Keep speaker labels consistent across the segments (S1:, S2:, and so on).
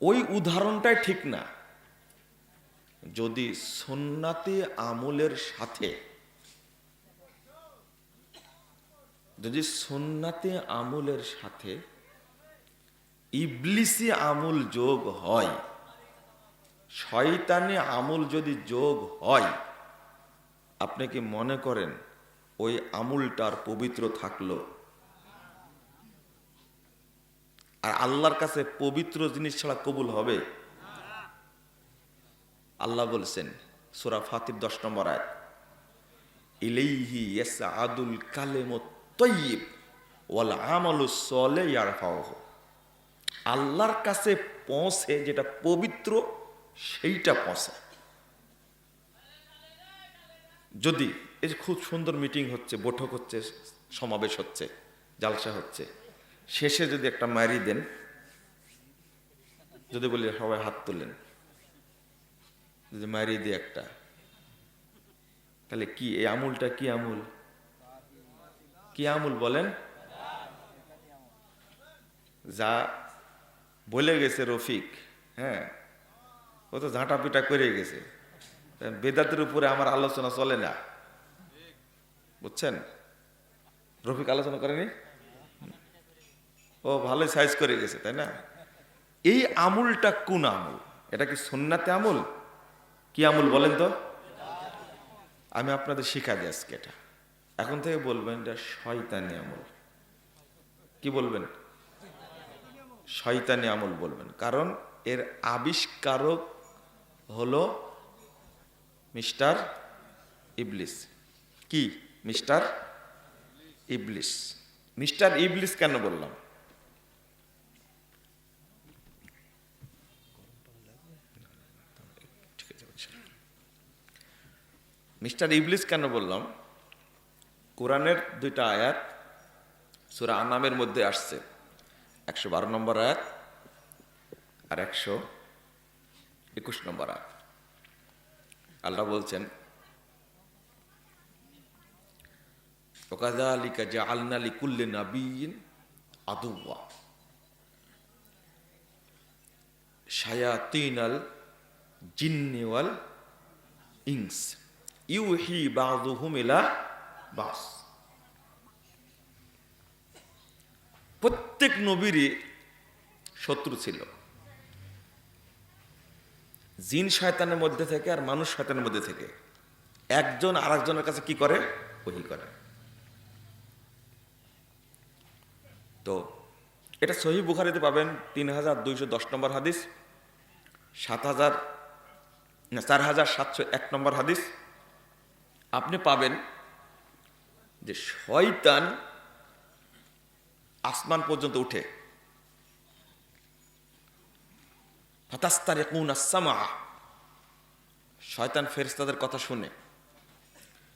S1: ওই উদাহরণটাই ঠিক না। যদি সন্নাতি আমলের সাথে যদি সন্নাতি আমলের সাথে ইবলিসি আমল যোগ হয়, শয়তানি আমল যদি যোগ হয়, আপনি কি মনে করেন ওই আমুলটার পবিত্র থাকল? আর আল্লাহর কাছে পবিত্র জিনিস ছাড়া কবুল হবে? আল্লাহ বলছেন, সুরা ফাতিব দশ নম্বর আয় ইলেইহি আদুল কালেম তৈব ওয়াল আমালু সলে ইয়ারফাওহ আল্লাহর কাছে পৌঁছে যেটা পবিত্র, সেইটা পৌঁছে। যদি এই খুব সুন্দর মিটিং হচ্ছে, বৈঠক হচ্ছে, সমাবেশ হচ্ছে, জালসা হচ্ছে শেষে যদি একটা মারি দেন, যদি বলি সবাই হাত তুললেন যদি মারি দিয়ে একটা, তাহলে কি, এই আমুলটা কি আমুল? কি আমুল বলেন? যা বলে গেছে রফিক হ্যাঁ ও তো ঝাঁটা পিটা করে গেছে। বেদাতের উপরে আমার আলোচনা চলে না। বুঝছেন? রফিক আলোচনা করেনি? ও ভালোই সাইজ করে গেছে, তাই না? এই আমুলটা কোন আমুল? এটা কি সন্নাতে আমুল? কি আমুল বলেন তো? আমি আপনাদের শিখা দিই আজকে এটা। এখন থেকে বলবেন এটা শয়তানি আমল। কি বলবেন? শয়তানি আমল বলবেন। কারণ এর আবিষ্কারক হলো মিস্টার ইবলিস। কি? মিস্টার ইবলিস। মিস্টার ইবলিস কেন বললাম? মিস্টার ইবলিস কেন বললাম? কোরআনের দুইটা আয়াত সুরা আনামের মধ্যে আসছে। একশো বারো নম্বর আয়াত আর একশো একুশ নম্বর আয়াত। আল্লাহ বলছেন ওকাদালিকা যা আলনালি কুল্লে নাবিন আদুয়া শায়াতিনাল জিন্নিওয়াল ইংস ইউহি বাদুহুম ইলা বাস। প্রত্যেক নবীরই শত্রু ছিল। জিন শয়তানের মধ্যে থেকে আর মানুষ শয়তানের মধ্যে থেকে। একজন আরেকজনের কাছে কি করে? ওহি করে। তো এটা সহি বুখারিতে পাবেন তিন হাজার দুইশো দশ নম্বর হাদিস, সাত হাজার চার হাজার সাতশো এক নম্বর হাদিস। আপনি পাবেন যে শয়তান আসমান পর্যন্ত উঠে। ফাতাস্তারে কুন আসামা শয়তান ফেরেস্তাদের কথা শুনে।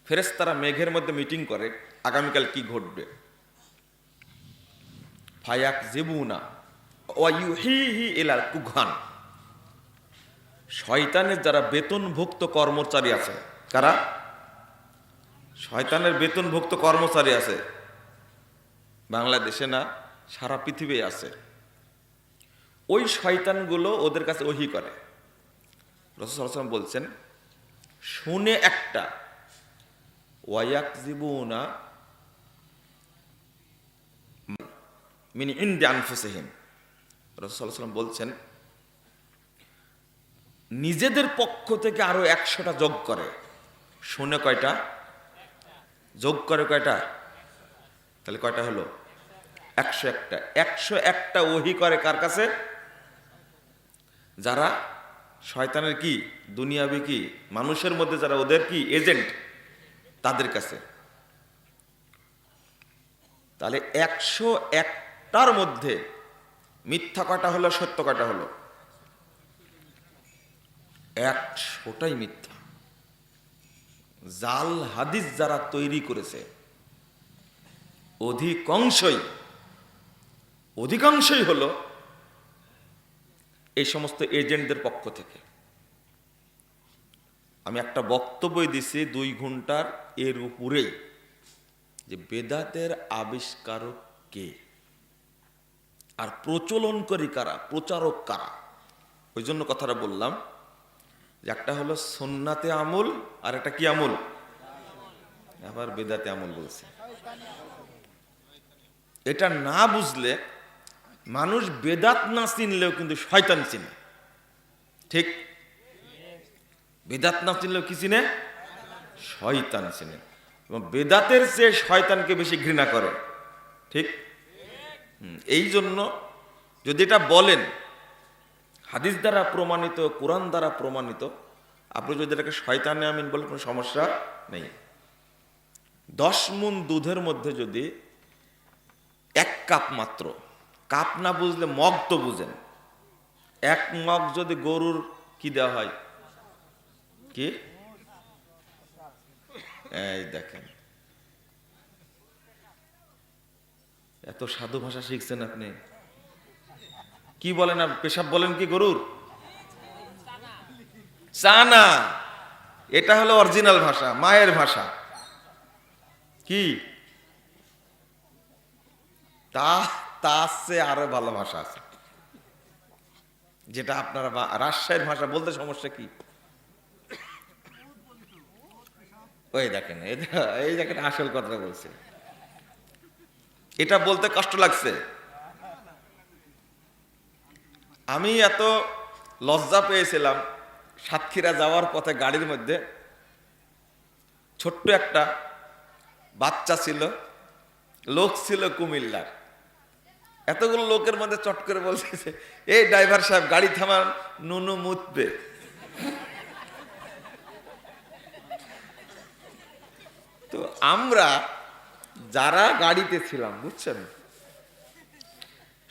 S1: ফেরেস্তারা মেঘের মধ্যে মিটিং করে আগামীকাল কি ঘটবে। ফায়াক জেবুনা এলার কুঘান শয়তানের যারা বেতনভুক্ত কর্মচারী আছে, কারা? শয়তানের বেতনভুক্ত কর্মচারী আছে। বাংলাদেশে না, সারা পৃথিবী আছে। ওই শয়তানগুলো ওদের কাছে ওহি করে। রসম বলছেন, শুনে একটা ওয়াক জীবনা মিনি ইন্ডে আনফুসেহিম। রসুলাম বলছেন, নিজেদের পক্ষ থেকে আরও একশোটা যোগ করে। শুনে কয়টা? যোগ করে কয়টা? তাহলে কয়টা হলো? একশো একটা। একশো একটা ওহি করে কার কাছে? যারা শয়তানের কি, দুনিয়াবি কি, মানুষের মধ্যে যারা ওদের কি, এজেন্ট, তাদের কাছে। তাহলে একশো একটার মধ্যে মিথ্যা কটা হলো, সত্য কটা হলো? একশোটাই মিথ্যা। জাল হাদিস যারা তৈরি করেছে, অধিকাংশই অধিকাংশই হলো এই সমস্ত এজেন্টদের পক্ষ থেকে। আমি একটা বক্তব্য দিছি দুই ঘণ্টার এর উপরেই যে বেদাতের আবিষ্কারক কে? আর প্রচলনকারী কারা? প্রচারক কারা? ওই জন্য কথাটা বললাম। একটা হলো সন্নাতে আমল, আর একটা কি আমল? আবার বেদাতে আমল বলছে। এটা না বুঝলে মানুষ বেদাত না চিনলেও কিন্তু শয়তান চিনে। ঠিক? বেদাত না চিনলেও কি চিনে? শয়তান চিনে। এবং বেদাতের চেয়ে শয়তানকে বেশি ঘৃণা করে। ঠিক? এই জন্য যদি এটা বলেন হাদিস দ্বারা প্রমাণিত, কোরআন দ্বারা প্রমাণিত। আপনি যদি এটাকে শয়তানে আমিন বলে কোনো সমস্যা নেই। দশ মুন দুধের মধ্যে যদি এক কাপ মাত্র, কাপ না বুঝলে মগ তো বুঝেন। এক মগ যদি গরুর কি দেওয়া হয়? কি? এই দেখেন। এত সাধু ভাষা শিখছেন আপনি। কি বলেন পেশাব বলেন কি গরুর? চানা। এটা হলো অরিজিনাল ভাষা, মায়ের ভাষা। কি? আরও ভালো ভাষা আছে। যেটা আপনারা রাজশাহীর ভাষা বলতে সমস্যা কি? ওই দেখেন, এই দেখেন আসল কথা বলছে। এটা বলতে কষ্ট লাগছে। আমি এত লজ্জা পেয়েছিলাম সাতক্ষীরা যাওয়ার পথে গাড়ির মধ্যে। ছোট্ট একটা বাচ্চা ছিল, লোক ছিল কুমিল্লার। এতগুলো লোকের মধ্যে চট করে বলতেছে, এই ড্রাইভার সাহেব, গাড়ি থামান নুনু মুতবে। তো আমরা যারা গাড়িতে ছিলাম, বুঝছেন,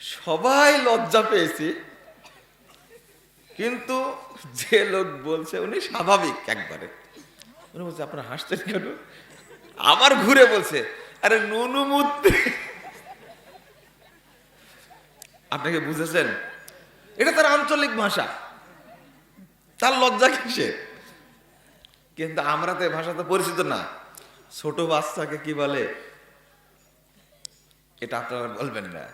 S1: সবাই লজ্জা পেয়েছি। কিন্তু যে লোক বলছে উনি স্বাভাবিক একবারে। উনি বলছে, আপনারা হাসছেন কেন? আবার ঘুরে বলছে, আরে নুনু মুতবে আপনাকে বুঝেছেন? এটা তার আঞ্চলিক ভাষা। তার লজ্জা কিসে? কিন্তু আমরা তো ভাষা তো পরিচিত না। ছোট বাচ্চাকে কি বলে? এটা আপনারা বলবেন না।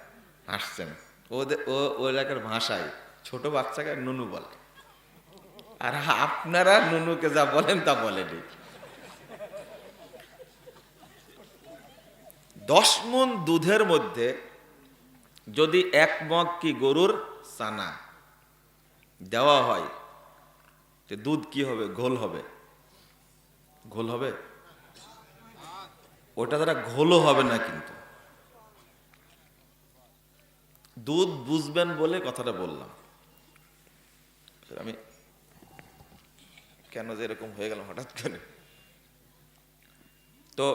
S1: হাসছেন। ওদের ও এলাকার ভাষায়। ছোট বাচ্চাকে নুনু বলে। আর আপনারা নুনুকে যা বলেন তা বলেনি দশ মন দুধের মধ্যে যদি এক মগ কি গরুর সানা দেওয়া হয়, যে দুধ কি হবে, ঘোল হবে? ঘোল হবে? ওটা তারা ঘোলও হবে না কিন্তু। দুধ বুঝবেন বলে কথাটা বললাম। আমি কেন যে এরকম হয়ে গেলাম হঠাৎ করে? তো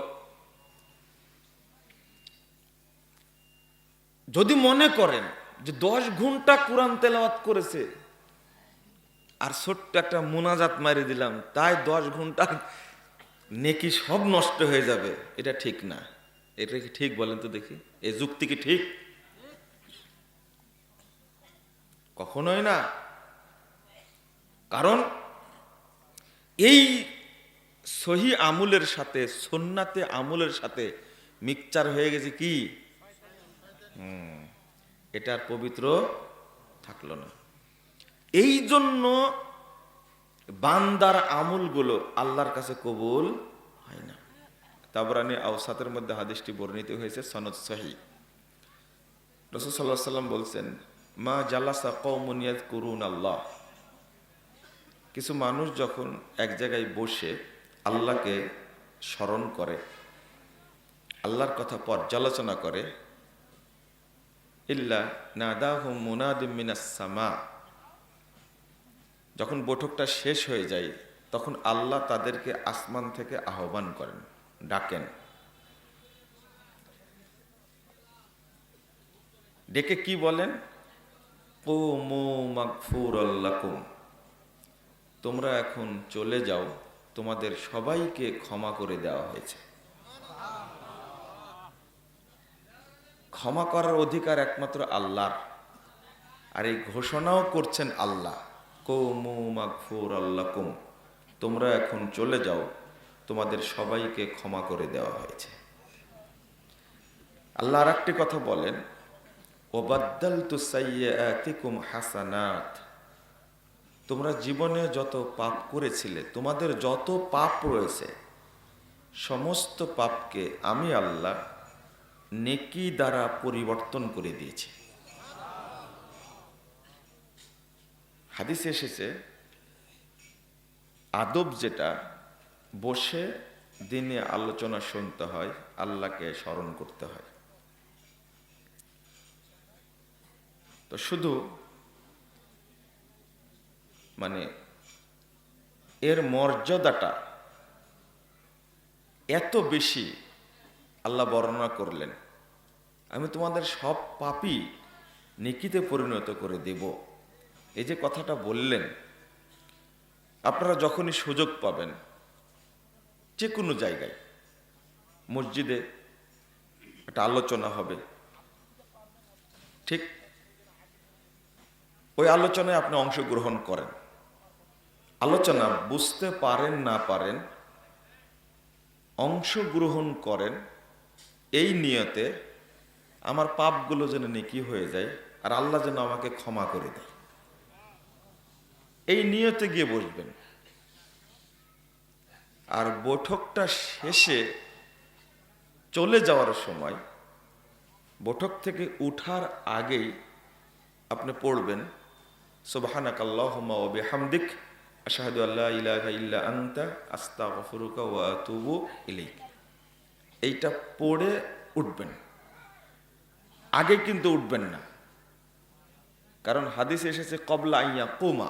S1: যদি মনে করেন যে দশ ঘণ্টা কোরআন তেলাওয়াত করেছে, আর ছোট্ট একটা মোনাজাত মারি দিলাম, তাই দশ ঘণ্টা নেকি সব নষ্ট হয়ে যাবে, এটা ঠিক না। এটা কি ঠিক বলেন তো দেখি। এই যুক্তি কি ঠিক? কখনোই না। কারণ এই সহি আমুলের সাথে সন্নাতে আমুলের সাথে মিক্সচার হয়ে গেছে কি? হুম, এটা পবিত্র থাকল না। এই জন্য বান্দার আমুলগুলো আল্লাহর কাছে কবুল হয় না। তাবরানি আওসাতের মধ্যে হাদিসটি বর্ণিত হয়েছে সনদ সহি। রসুল সাল্লাহ সাল্লাম বলছেন মা জালাসা কৌমনিয়াদ করুন আল্লাহ কিছু মানুষ যখন এক জায়গায় বসে আল্লাহকে স্মরণ করে, আল্লাহর কথা পর্যালোচনা করে, ইল্লা নাদাহ মুনাদিম মিনাস সামা যখন বৈঠকটা শেষ হয়ে যায়, তখন আল্লাহ তাদেরকে আসমান থেকে আহ্বান করেন, ডাকেন। ডেকে কি বলেন? কুমু মাগফুরাল্লাকুম তোমরা এখন চলে যাও, তোমাদের সবাইকে ক্ষমা করে দেওয়া হয়েছে। ক্ষমা করার অধিকার একমাত্র আল্লাহর। আর এই ঘোষণাও করছেন আল্লাহ। কৌমু মাগফুর আল্লাকুম। তোমরা এখন চলে যাও, তোমাদের সবাইকে ক্ষমা করে দেওয়া হয়েছে। আল্লাহ আর একটি কথা বলেন ওবাদ্দাল তু সাইয়াতিকুম হাসানাত। তোমরা জীবনে যত পাপ করেছিলে, তোমাদের যত পাপ রয়েছে, সমস্ত পাপকে আমি আল্লাহ নেকি দ্বারা পরিবর্তন করে দিয়েছি। হাদিসে এসেছে, আদব যেটা, বসে দিনে আলোচনা শুনতে হয়, আল্লাহকে স্মরণ করতে হয়। তো শুধু মানে এর মর্যাদাটা এত বেশি আল্লাহ বর্ণনা করলেন। আমি তোমাদের সব পাপই নিকিতে পরিণত করে দেব। এই যে কথাটা বললেন, আপনারা যখনই সুযোগ পাবেন যে কোনো জায়গায়, মসজিদে একটা আলোচনা হবে। ঠিক ওই আলোচনায় আপনি অংশগ্রহণ করেন। আলোচনা বুঝতে পারেন না পারেন, অংশগ্রহণ করেন, এই নিয়তে আমার পাপগুলো যেন নেকি হয়ে যায় আর আল্লাহ যেন আমাকে ক্ষমা করে দেয়। এই নিয়তে গিয়ে বসবেন। আর বৈঠকটা শেষে চলে যাওয়ার সময় বৈঠক থেকে উঠার আগেই আপনি পড়বেন সুবহানাক আল্লাহুম্মা ওয়া বিহামদিক। আশহাদু আল্লা ইলাহা ইল্লা আনতা আস্তাগফিরুকা ওয়া আতুবু ইলাইক। এইটা পড়ে উঠবেন। আগে কিন্তু উঠবেন না। কারণ হাদিসে এসেছে, কবলা আইয়া কোমা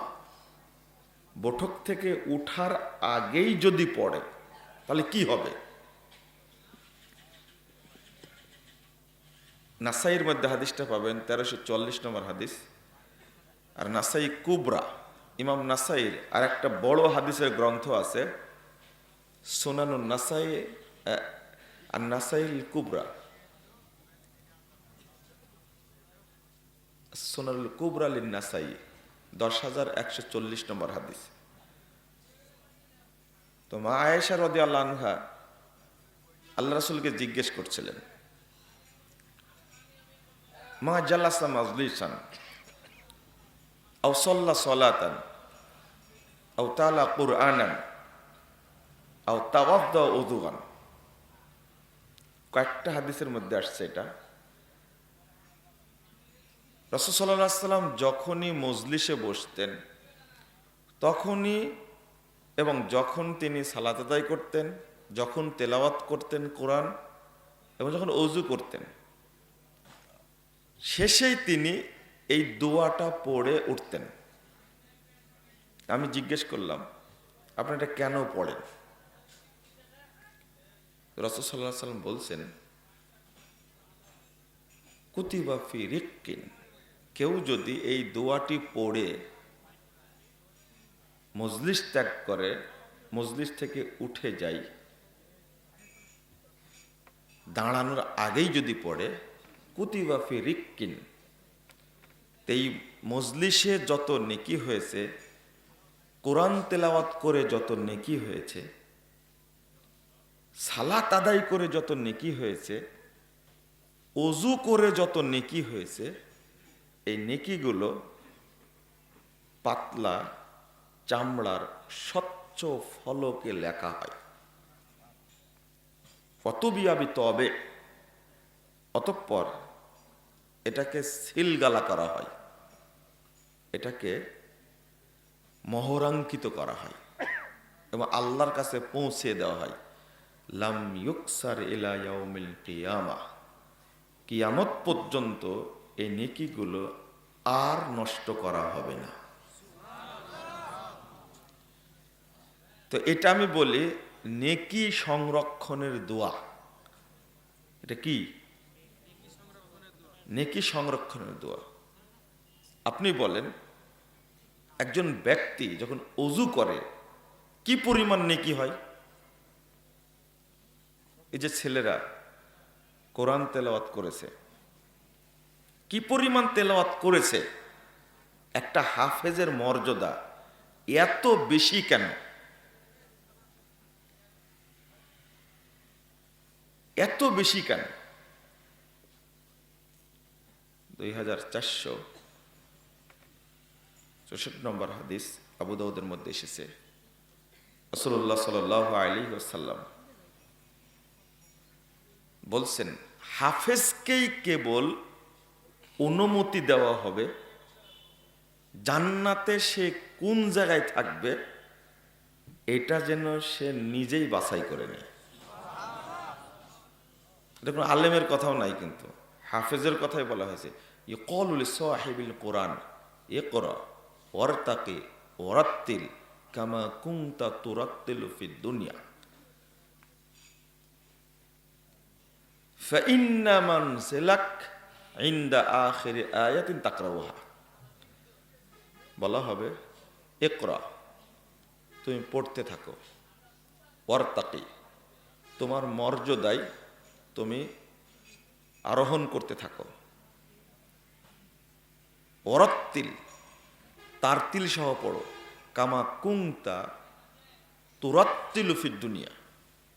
S1: বৈঠক থেকে উঠার আগেই যদি পড়ে, তাহলে কি হবে? নাসাইয়ের মধ্যে হাদিসটা পাবেন, তেরোশো চল্লিশ নম্বর হাদিস। আর নাসাই কুবরা ইমাম নাসাইর আর একটা বড় হাদিসের গ্রন্থ আছে সোনানুর নাসাই আর নাসাইল কুবরা। সোনারুল কুবরা লিন নাসাই দশ হাজার একশো চল্লিশ নম্বর হাদিস। তো মা আয়েশা রদি আল্লাহ আনহা আল্লাহ রাসুলকে জিজ্ঞেস করছিলেন, মা জাল্লাসা মাজলিসান আও সল্লা সলাতান? আও তালা কুরআনান আও তাওয়াদ্দ উদুগান কয়েকটা হাদিসের মধ্যে আসছে এটা। রসদ সাল্লাহ সাল্লাম যখনই মজলিসে বসতেন, তখনই এবং যখন তিনি সালাত আদায় করতেন, যখন তেলাওয়াত করতেন কোরআন এবং যখন অজু করতেন, শেষেই তিনি এই দোয়াটা পড়ে উঠতেন। আমি জিজ্ঞেস করলাম, আপনি এটা কেন পড়েন? রসদ সাল্লাহ সাল্লাম বলছেন কুতিবাফি রিক্কিন, কেউ যদি এই দোয়াটি পড়ে, মজলিস ত্যাগ করে, মজলিস থেকে উঠে যায় দাঁড়ানোর আগেই যদি পড়ে কুতিবাফি রিক্কিন এই মজলিসে যত নেকি হয়েছে কোরআন তেলাওয়াত করে যত নেকি হয়েছে, সালাত আদায় করে যত নেকি হয়েছে, অজু করে যত নেকি হয়েছে, এই নেকিগুলো পাতলা চামড়ার স্বচ্ছ ফলকে লেখা হয়। কত বিয়াবি তবে অতঃপর এটাকে সিলগালা করা হয়। এটাকে মহরাঙ্কিত করা হয় এবং আল্লাহর কাছে পৌঁছে দেওয়া হয়। লাম ইউকসার ইলা ইয়াউমিল কিয়ামা। কিয়ামত পর্যন্ত এই নেকিগুলো আর নষ্ট করা হবে না। তো এটা আমি বলি নেকি সংরক্ষণের দোয়া। এটা কি? নেকি সংরক্ষণের দোয়া। আপনি বলেন একজন ব্যক্তি যখন অজু করে, কি পরিমাণ নেকি হয়? এই যে ছেলেরা কোরআন তেলাওয়াত করেছে, কি পরিমাণ তেলাওয়াত করেছে? একটা হাফেজের মর্যাদা এত বেশি কেন? এত বেশি কেন? দুই হাজার চারশো চৌষট্টি নম্বর হাদিস আবু দাউদের মধ্যে এসেছে। রসুল্লাহ সাল আলী ওসাল্লাম বলছেন, হাফেজকেই কেবল অনুমতি দেওয়া হবে জান্নাতে সে কোন জায়গায় থাকবে, এটা যেন সে নিজেই বাছাই করে নেয়। এটা কোনো আলেমের কথাও নাই কিন্তু। হাফেজের কথাই বলা হয়েছে ই কলুল সাহেবিল কোরআন এ করা ওরতাকে ওরাত্তিল কামা কুংতা তোরাত্তিল ফি দুনিয়া। ফাইন্নামান সেলাক ইন্দা আখেরে আয়াতিন তাকরাউহা। বলা হবে একরা তুমি পড়তে থাকো। ওয়ার্তাকি, তোমার মর্যাদায় তুমি আরোহণ করতে থাকো। ওরত্তিল তারতিল সহ পড়ো। কামা কুংতা তুরাত্তিল ফির দুনিয়া।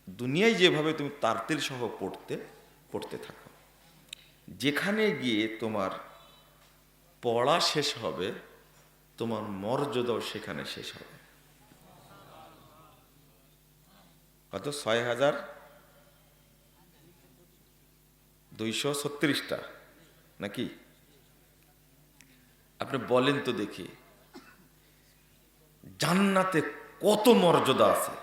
S1: দুনিয়ায় যেভাবে তুমি তারতিল সহ পড়তে পড়তে থাকো। যেখানে গিয়ে তোমার পড়া শেষ হবে, তোমার মর্যাদাও সেখানে শেষ হবে। কত? ছয় হাজার দুইশো ছত্রিশটা, নাকি? আপনি বলেন তো দেখি। জান্নাতে কত মর্যাদা আছে?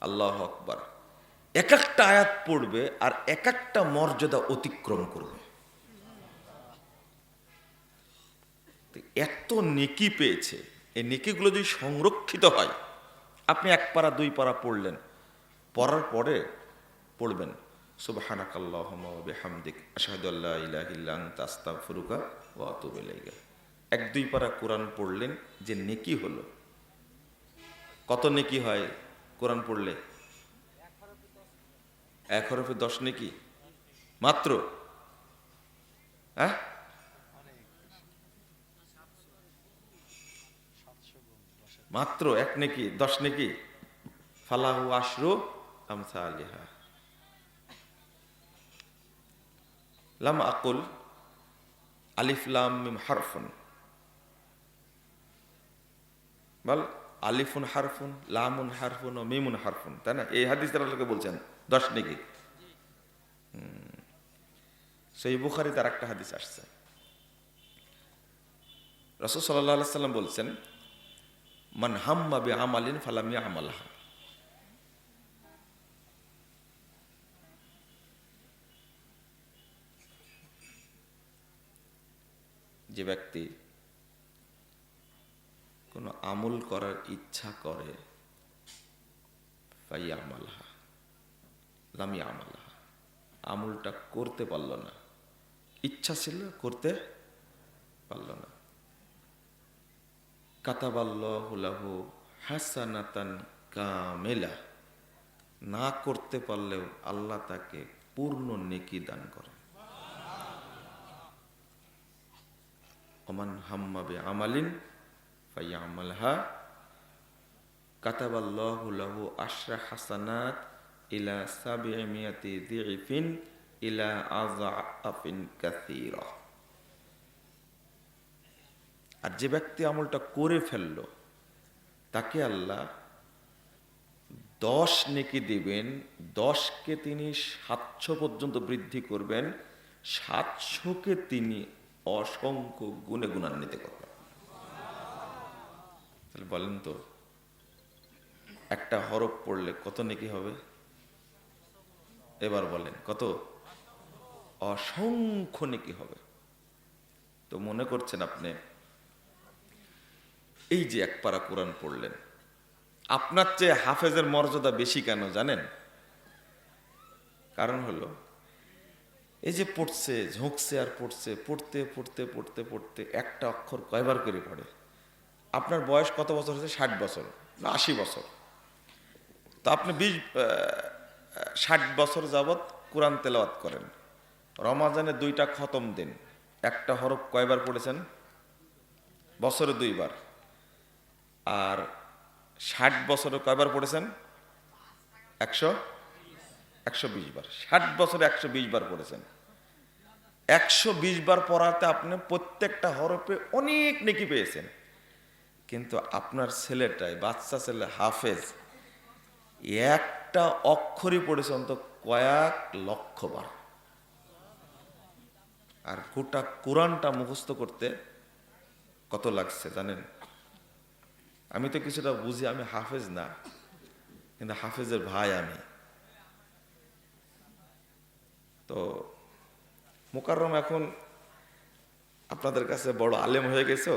S1: আল্লাহ আকবার। এক একটা আয়াত পড়বে আর এক একটা মর্যাদা অতিক্রম করবে। এত নেকি পেয়েছে। এই নেকিগুলো যদি সংরক্ষিত হয়, আপনি এক পারা, দুই পারা পড়লেন, পড়ার পরে পড়বেন সুবহানাক আল্লাহুম্মা ওয়া বিহামদিক, আশহাদু আল্লা ইলাহা ইল্লা আনতা, আস্তাগফিরুকা ওয়া আতুবু ইলাইকা। এক দুই পারা কোরআন পড়লেন যে নেকি হলো। কত নেকি হয় কোরআন পড়লে? এক হরফে দশ নেকি? মাত্র? হ্যাঁ? মাত্র এক নেকি, দশ নেকি? ফালাহু আশরু আমসা আলিহা লাম আকুল আলিফ লাম বল, আলিফুন হারফুন, লামুন হারফুন ও মিমুন হারফুন, তাই না? এই হাদিস তারা লোকে বলছেন, দশ নেকি? সেই বুখারি তার একটা হাদিস আসছে। রসদ সাল্লাহ সাল্লাম বলছেন, মান হাম্মা বে আমালিন ফালামিয়া আমালাহা যে ব্যক্তি কোনো আমল করার ইচ্ছা করে ফাইয়া লামিয়া আমালহা আমলটা করতে পারল না। ইচ্ছা ছিল করতে পারল না। কাতাবাল্লাহু হাসানাতান কামেলা। না করতে পারলেও আল্লাহ তাকে পূর্ণ নেকি দান করে ওমান হাম্মাবে আমালিন ফাইয়া আমালহা কাতাবাল্লাহু লাহু আশরা হাসানাত ইলা ইলা কাসীরা। আর যে ব্যক্তি আমলটা করে ফেলল, তাকে আল্লাহ দশ নেকি দিবেন, দশকে তিনি সাতশো পর্যন্ত বৃদ্ধি করবেন, সাতশোকে তিনি অসংখ্য গুণে গুণান্বিত করবেন। তাহলে বলেন তো, একটা হরফ পড়লে কত নেকি হবে? এবার বলেন, কত? অসংখ্য নেকি হবে। তো মনে করছেন আপনি, এই যে এক পারা কোরআন পড়লেন, আপনার চেয়ে হাফেজের মর্যাদা বেশি কেন জানেন? কারণ হলো, এই যে পড়ছে, ঝুঁকছে আর পড়ছে, পড়তে পড়তে পড়তে পড়তে একটা অক্ষর কয়বার করে পড়ে? আপনার বয়স কত বছর হচ্ছে ষাট বছর। না, আশি বছর। তো আপনি বিশ ষাট বছর যাবৎ কোরআন তেলাওয়াত করেন। রমাজানে দুইটা খতম দিন। একটা হরফ কয়বার পড়েছেন? বছরে দুইবার। আর ষাট বছরে কয়বার পড়েছেন? একশো? একশো বিশ বার। ষাট বছরে একশো বিশ বার পড়েছেন। একশো বিশ বার পড়াতে আপনি প্রত্যেকটা হরফে অনেক নেকি পেয়েছেন। কিন্তু আপনার ছেলেটাই, বাচ্চা ছেলে হাফেজ, একটা অক্ষরই পড়েছে অন্তত কয়েক লক্ষ বার আর গোটা কোরআনটা মুখস্থ করতে কত লাগছে জানেন? আমি তো কিছুটা বুঝি, আমি হাফেজ না, কিন্তু হাফেজের ভাই আমি। তো মোকাররম এখন আপনাদের কাছে বড় আলেম হয়ে গেছো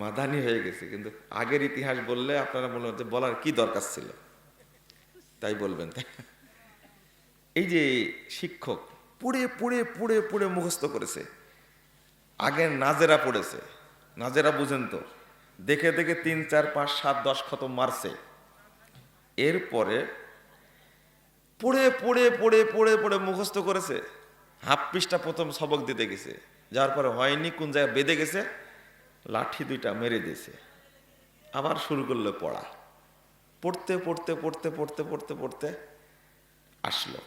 S1: মাদানি হয়ে গেছে, কিন্তু আগের ইতিহাস বললে আপনারা মনে হচ্ছে বলার কি দরকার ছিল? তাই বলবেন এই যে শিক্ষক পুড়ে পুড়ে পুড়ে পুড়ে মুখস্থ করেছে। আগে নাজেরা পড়েছে। নাজেরা বুঝেন তো, দেখে দেখে তিন, চার, পাঁচ, সাত, দশ খতম মারছে। এরপরে পড়ে পড়ে পড়ে পড়ে পড়ে মুখস্থ করেছে। হাফ পৃষ্ঠা প্রথম সবক দিতে গেছে। যার পরে হয়নি, কোন জায়গায় বেঁধে গেছে। লাঠি দুইটা মেরে দিয়েছে। আবার শুরু করল পড়া। পড়তে পড়তে পড়তে পড়তে পড়তে পড়তে আসলো।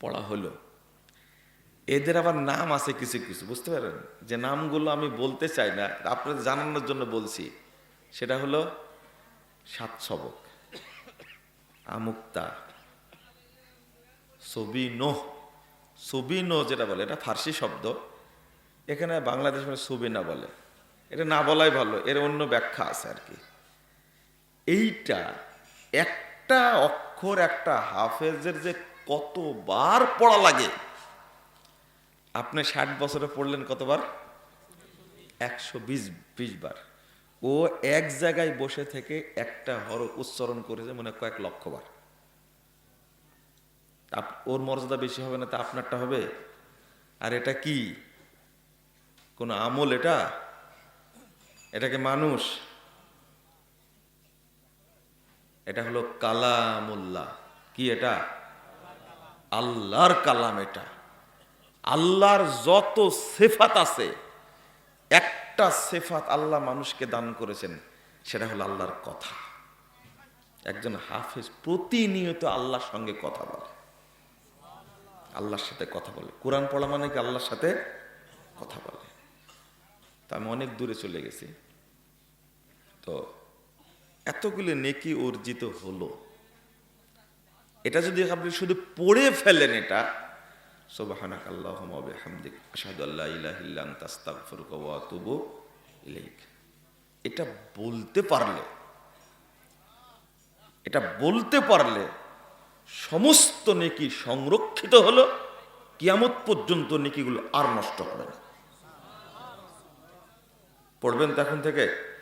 S1: পড়া হলো। এদের আবার নাম আছে কিছু কিছু, বুঝতে পারেন যে নামগুলো আমি বলতে চাই না, আপনাদের জানানোর জন্য বলছি। সেটা হলো সাত সবক আমুক্তা ছবি নোহ ছবি নো যেটা বলে, এটা ফার্সি শব্দ। এখানে বাংলাদেশ মানে বলে। এটা না বলাই ভালো, এর অন্য ব্যাখ্যা আছে আর কি। এইটা একটা অক্ষর, একটা হাফেজের যে কতবার পড়া লাগে। আপনি ষাট বছরে পড়লেন কতবার? একশো বিশ বিশ বার। ও এক জায়গায় বসে থেকে একটা হরফ উচ্চারণ করেছে মনে কয়েক লক্ষ বার। ওর মর্যাদা বেশি হবে না তা আপনারটা হবে? আর এটা কি? কোন আমল এটা? এটাকে মানুষ? এটা হলো কালামুল্লাহ। কি এটা? আল্লাহর কালাম এটা। আল্লাহর যত সেফাত আছে, একটা সেফাত আল্লাহ মানুষকে দান করেছেন, সেটা হলো আল্লাহর কথা। একজন হাফেজ প্রতিনিয়ত আল্লাহর সঙ্গে কথা বলে। আল্লাহর সাথে কথা বলে। কোরআন পড়া মানে কি আল্লাহর সাথে কথা বলে? তা আমি অনেক দূরে চলে গেছি। তো এতগুলো নেকি অর্জিত হলো। এটা যদি আপনি শুধু পড়ে ফেলেন এটা সুবহানাক আল্লাহুম্মা ওয়া বিহামদিক, আশহাদু আল্লা ইলাহা ইল্লা আনতা আস্তাগফিরুকা ওয়া আতুবু ইলাইক। এটা বলতে পারলে, এটা বলতে পারলে সমস্ত নেকি সংরক্ষিত হলো, কিয়ামত পর্যন্ত নেকিগুলো আর নষ্ট হবে না। পড়বেন তো এখন থেকে?